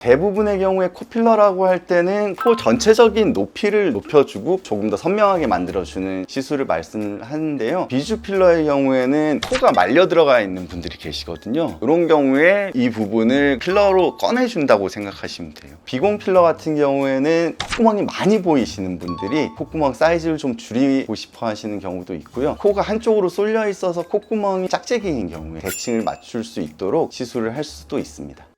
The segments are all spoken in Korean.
대부분의 경우에 코필러라고 할 때는 코 전체적인 높이를 높여주고 조금 더 선명하게 만들어주는 시술을 말씀을 하는데요. 비주 필러의 경우에는 코가 말려 들어가 있는 분들이 계시거든요. 이런 경우에 이 부분을 필러로 꺼내준다고 생각하시면 돼요. 비공 필러 같은 경우에는 콧구멍이 많이 보이시는 분들이 콧구멍 사이즈를 좀 줄이고 싶어 하시는 경우도 있고요. 코가 한쪽으로 쏠려 있어서 콧구멍이 짝재기인 경우에 대칭을 맞출 수 있도록 시술을 할 수도 있습니다.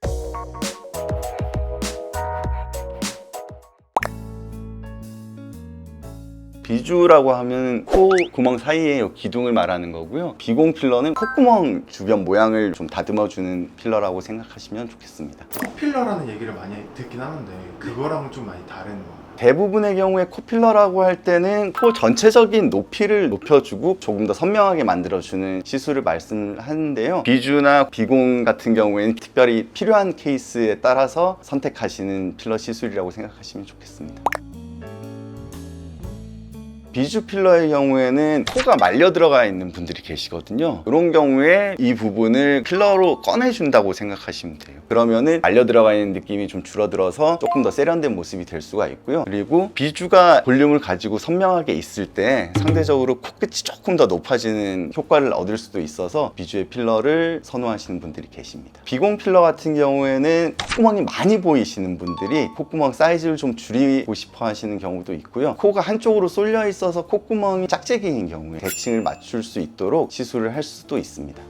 비주라고 하면 코 구멍 사이에 요 기둥을 말하는 거고요. 비공 필러는 콧구멍 주변 모양을 좀 다듬어주는 필러라고 생각하시면 좋겠습니다. 코필러라는 얘기를 많이 듣긴 하는데 그거랑은 좀 많이 다른 거. 대부분의 경우에 코필러라고 할 때는 코 전체적인 높이를 높여주고 조금 더 선명하게 만들어주는 시술을 말씀을 하는데요. 비주나 비공 같은 경우에는 특별히 필요한 케이스에 따라서 선택하시는 필러 시술이라고 생각하시면 좋겠습니다. 비주 필러의 경우에는 코가 말려 들어가 있는 분들이 계시거든요. 이런 경우에 이 부분을 필러로 꺼내준다고 생각하시면 돼요. 그러면은 말려 들어가 있는 느낌이 좀 줄어들어서 조금 더 세련된 모습이 될 수가 있고요. 그리고 비주가 볼륨을 가지고 선명하게 있을 때 상대적으로 코끝이 조금 더 높아지는 효과를 얻을 수도 있어서 비주의 필러를 선호하시는 분들이 계십니다. 비공 필러 같은 경우에는 콧구멍이 많이 보이시는 분들이 콧구멍 사이즈를 좀 줄이고 싶어 하시는 경우도 있고요. 코가 한쪽으로 쏠려 있어서 콧구멍이 짝재기인 경우에 대칭을 맞출 수 있도록 시술을 할 수도 있습니다.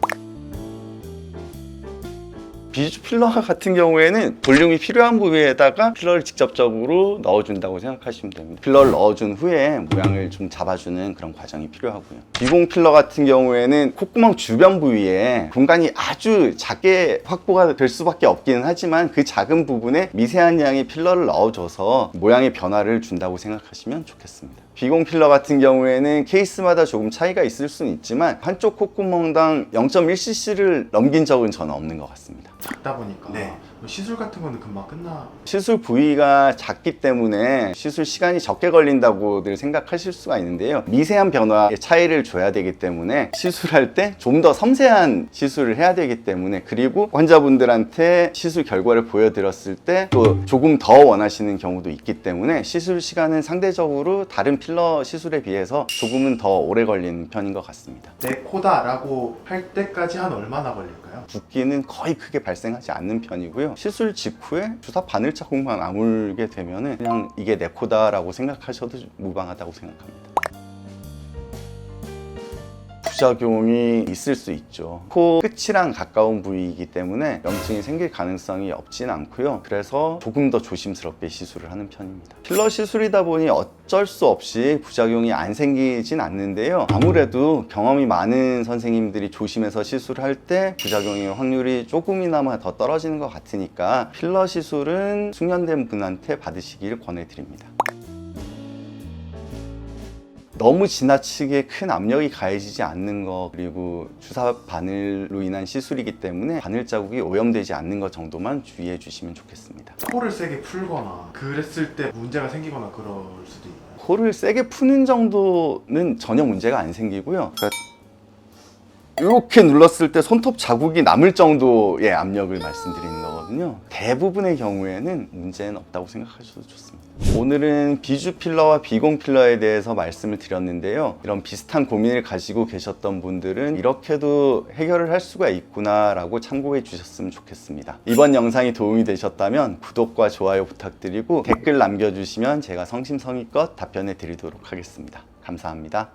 비주 필러 같은 경우에는 볼륨이 필요한 부위에다가 필러를 직접적으로 넣어준다고 생각하시면 됩니다. 필러를 넣어준 후에 모양을 좀 잡아주는 그런 과정이 필요하고요. 비공 필러 같은 경우에는 콧구멍 주변 부위에 공간이 아주 작게 확보가 될 수밖에 없기는 하지만 그 작은 부분에 미세한 양의 필러를 넣어줘서 모양의 변화를 준다고 생각하시면 좋겠습니다. 비공 필러 같은 경우에는 케이스마다 조금 차이가 있을 수는 있지만 한쪽 콧구멍당 0.1cc를 넘긴 적은 저는 없는 것 같습니다. 작다 보니까 네. 뭐 시술 같은 거는 금방 끝나. 시술 부위가 작기 때문에 시술 시간이 적게 걸린다고들 생각하실 수가 있는데요. 미세한 변화의 차이를 줘야 되기 때문에 시술할 때 좀 더 섬세한 시술을 해야 되기 때문에 그리고 환자분들한테 시술 결과를 보여드렸을 때 또 조금 더 원하시는 경우도 있기 때문에 시술 시간은 상대적으로 다른 필러 시술에 비해서 조금은 더 오래 걸리는 편인 것 같습니다. 내 코다라고 할 때까지 한 얼마나 걸릴까요? 붓기는 거의 크게 발생하지 않는 편이고요. 시술 직후에 주사 바늘 자국만 아물게 되면은 그냥 이게 내 코다라고 생각하셔도 무방하다고 생각합니다. 부작용이 있을 수 있죠. 코 끝이랑 가까운 부위이기 때문에 염증이 생길 가능성이 없진 않고요. 그래서 조금 더 조심스럽게 시술을 하는 편입니다. 필러 시술이다 보니 어쩔 수 없이 부작용이 안 생기진 않는데요. 아무래도 경험이 많은 선생님들이 조심해서 시술할 때 부작용의 확률이 조금이나마 더 떨어지는 것 같으니까 필러 시술은 숙련된 분한테 받으시길 권해드립니다. 너무 지나치게 큰 압력이 가해지지 않는 것 그리고 주사 바늘로 인한 시술이기 때문에 바늘 자국이 오염되지 않는 것 정도만 주의해 주시면 좋겠습니다. 코를 세게 풀거나 그랬을 때 문제가 생기거나 그럴 수도 있나요? 코를 세게 푸는 정도는 전혀 문제가 안 생기고요. 그러니까 이렇게 눌렀을 때 손톱 자국이 남을 정도의 압력을 말씀드리는 거 거든요. 대부분의 경우에는 문제는 없다고 생각하셔도 좋습니다. 오늘은 비주 필러와 비공 필러에 대해서 말씀을 드렸는데요. 이런 비슷한 고민을 가지고 계셨던 분들은 이렇게도 해결을 할 수가 있구나 라고 참고해 주셨으면 좋겠습니다. 이번 영상이 도움이 되셨다면 구독과 좋아요 부탁드리고 댓글 남겨주시면 제가 성심성의껏 답변해 드리도록 하겠습니다. 감사합니다.